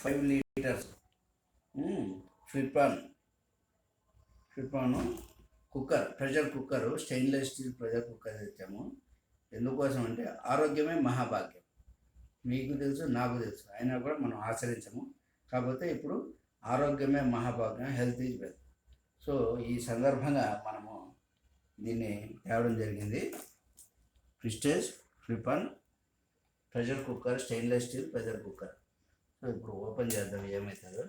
Five litres. Flip on flip on cooker pressure cooker stainless steel pressure cooker తెచ్చాము. ఎందుకోసం అంటే ఆరోగ్యమే మహాభాగ్యం. మీకు తెలుసు నాకు తెలుసు. అయినా కూడా మనం ఆచరించము. కాకపోతే ఇప్పుడు ఆరోగ్యమే మహాభాగ్యం హెల్త్ ఈజ్ వెల్త్. సో ఈ సందర్భంగా మనము దీన్ని తేవడం జరిగింది. Prestige flip on pressure cooker stainless steel pressure cooker. So ఇప్పుడు ఓపెన్ చేద్దాం ఏమవుతుందో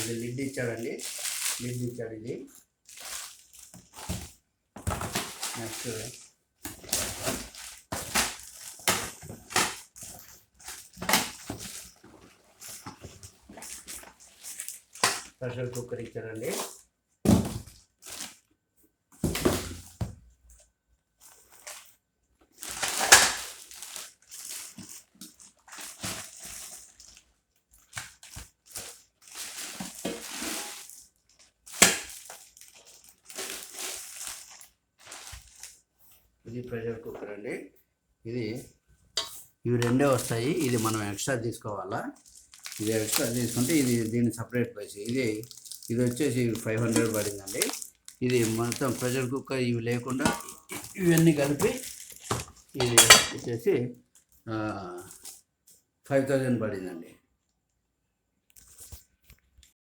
ఇది లిడ్ ఇచ్చాడండి. లిడ్ ఇచ్చాడు ఇది. నెక్స్ట్. ప్రెషర్ కుక్కర్ ఇచ్చారండి ఇది ప్రెషర్ కుక్కర్ అండి. ఇది ఇవి రెండే వస్తాయి. ఇది మనం ఎక్స్ట్రా తీసుకోవాలా? ఇది ఎక్స్ట్రా తీసుకుంటే ఇది దీన్ని సపరేట్ ప్రైస్ ఇది ఇది వచ్చేసి ఫైవ్ హండ్రెడ్ పడిందండి. ఇది మొత్తం ప్రెషర్ కుక్కర్ ఇవి లేకుండా ఇవన్నీ కలిపి ఇది వచ్చేసి ఫైవ్ థౌజండ్ పడిందండి.